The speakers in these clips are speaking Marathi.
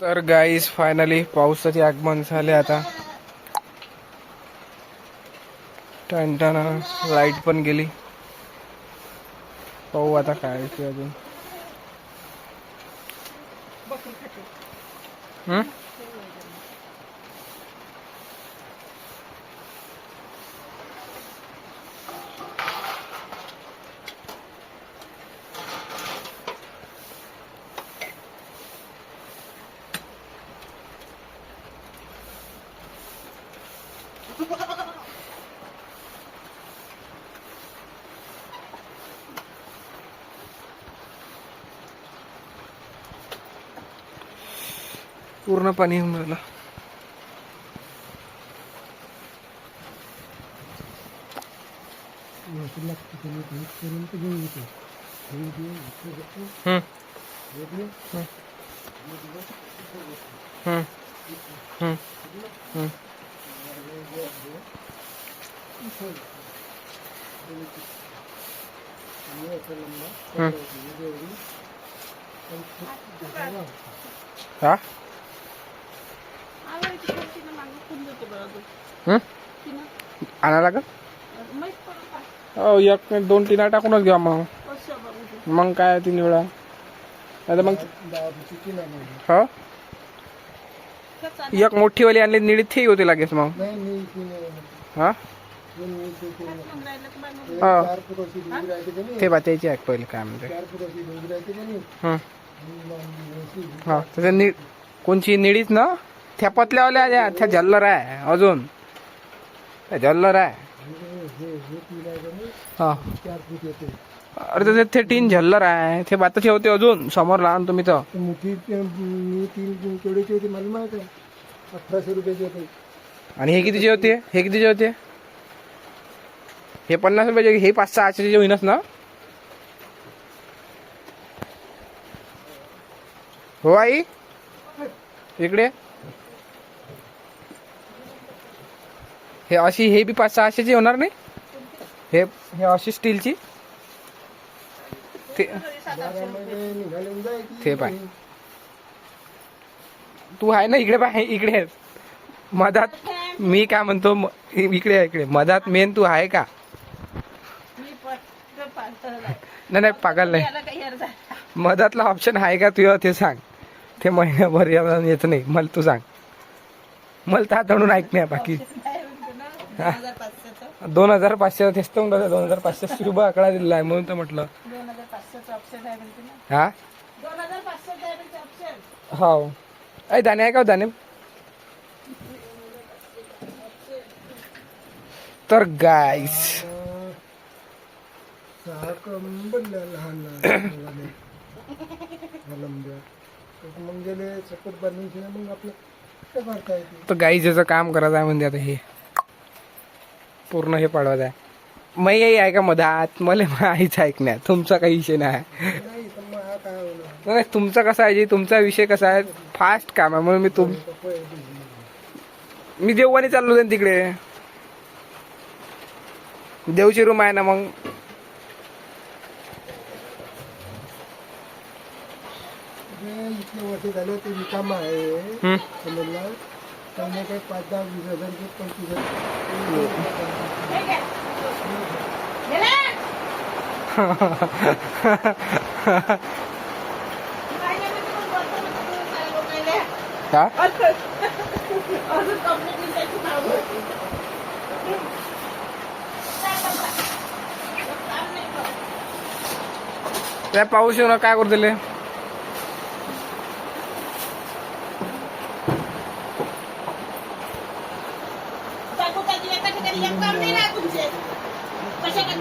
तर गाईस फायनली पावसाचे आगमन झाले आता. टन लाइट पण गेली. पाहू आता काय ते अजून. हम्म? पूर्ण पाणी येऊन राहिलं हम्म. हम्म. हम्म. हम्म. हम्म. हम्म. हा हम्म? आणा लागल? हो एक दोन तीन टाकूनच घ्या मग. मग काय तीन वेळा नाही तर मग हो एक मोठी वाली आणली निळी ती होती लागेच मग. हा? हा. ते बा त्याची ऐक पहिले काय म्हणते. हं. हा त्याच्या नि कोणची? निळीच ना? त्या पतल्यावाल्या त्या त्या जल्लर आहे अजून. त्या जल्लर आहे. हा. अरे त्याचे ते- टीन झल्लर आहे. ते बात होते अजून समोर लहान तुम्ही तर. आहे अठराशे रुपयाची होती आणि हे कितीचे होते? हे कितीचे होते? हे पन्नास रुपयाचे हे पाच सहाशेचे होईनच ना? हो आई? इकडे. हे अशी हे बी पाच सहाशेची होणार नाही? हे हे अशी स्टीलची? ते पाय. तू आहे ना इकडे पाय इकडे मधात मी काय म्हणतो म- इकडे इकडे मधात मेन तू आहे का? नाही नाही पागल नाही. मधातला ऑप्शन आहे का तुझं ते सांग. ते महिन्याभर येत नाही. मला तू सांग. मला तर हाताळून ऐक नाही बाकी. दोन हजार पाचशे तेच तर म्हणलं दोन हजार पाचशे रुपये आकडा दिलेला आहे म्हणून तर म्हटलं. हा हो अय दाणे आहे का हो? दाणे तर गाईस. लंब्या. तर मग गेले सपोर्ट बांधून ठेवले, मग आपलं काय करता येते तर गाई ज्याचं काम करायचं आहे म्हणजे आता हे. पूर्ण हे पाडवायचं आहे. मै आहे का मधात मला आईच ऐकण्यात. तुमचा काही विषय नाही. मग तुमचा कसा आहे जी तुमचा विषय कसा आहे फास्ट काम आहे म्हणून मी तुम मी देववानी चाललो जाईन तिकडे. देवची रूम आहे ना मग. आहे. त्यांनी काही पाच दहा वीस हजार रुपये पंचवीस हजार. हा? त्या पाऊस येऊन काय करू दिले हं?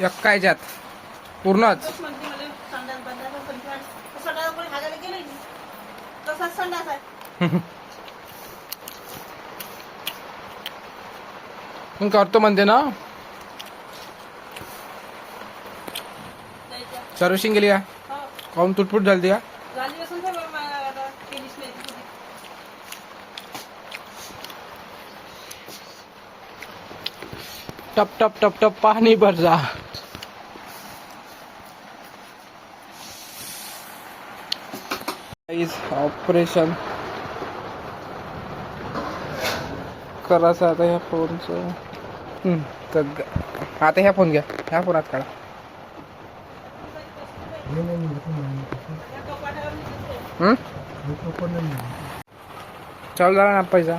एक्कायच्यात पूर्णच. करतो म्हणते ना? सर्व्हिसिंग गेली का? काऊन तुटफूट झाली का टप टप टप टप पाणी भर जा. ऑपरेशन करायचं आता ह्या फोनचं. तर आता ह्या फोन घ्या. ह्या फोनात काढा. हम्म? चालू झाला ना पैसा?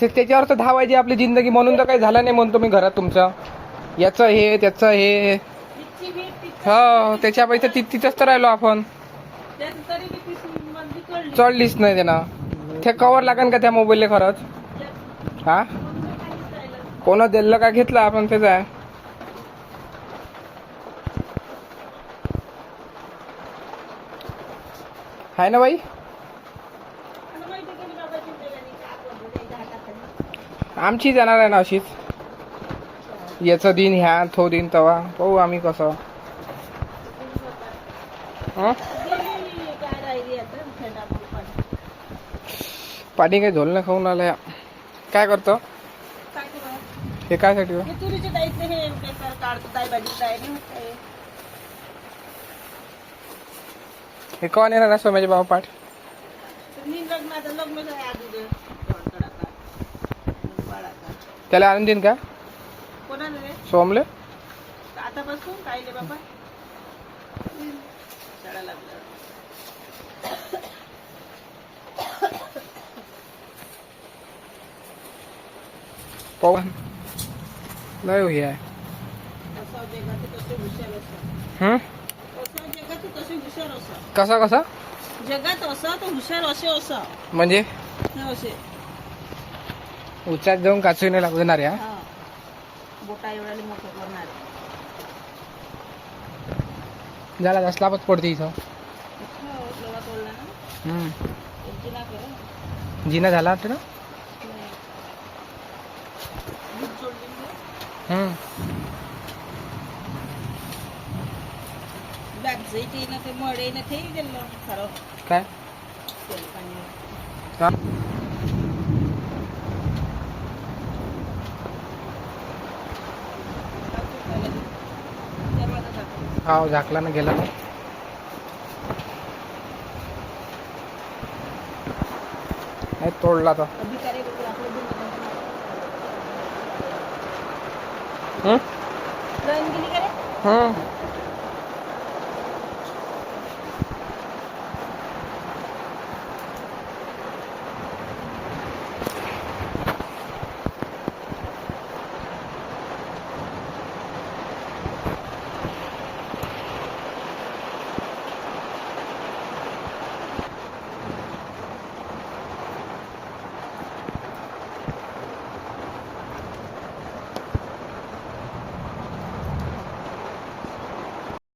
ते त्याच्यावर तर धावायची आपली जिंदगी म्हणून तर काही झालं नाही म्हणतो मी घरात तुमचं. याचं हे त्याचं हे. हो त्याच्यापैकी ति तिथंच तर राहिलो आपण. चढलीच नाही त्यांना. ते कवर लागेल का त्या मोबाईलला खरंच? हा? कोण कोणा दिलं का घेतलं आपण त्याच आहे ना बाई आणि माहिती आहे की बाबाची बिर्याणी का आपलं बोलायचं हाताखाली. आमची जाणार आहे ना अशीच. याचं दिन ह्या थो दिन तवा. पाहू आम्ही कसं. पाणी. काही झोल नाही खाऊन आलं काय करतो? हे काय साठी हो? हे? कोण येणार असं माझे बाबा पाठ? लग्न त्याला आणून देईन का? कोणाला रे? सोमले? आतापासून कायले बाबा? शाळा लागलं. पाहू लय हो असं. हं? कसे कसा जगात असं तर हुशार असे असं. म्हणजे? असे. उच्चात जाऊन काचू नाही लागणार या. हा. बोटा एवढ्याले मोठं करणार. झाला दसलापच पडते इथं. लवा तोडला ना? हं. त्यांची ना कर. जिना झाला वाटतं ना? दूध सोडली ना हं. बॅग जायची ना ते मळे ना ते गेलं खरं. काय? तेल पाणी. हा? टाकला हा झाकला ना गेला नाही तोडला तर अधिकारी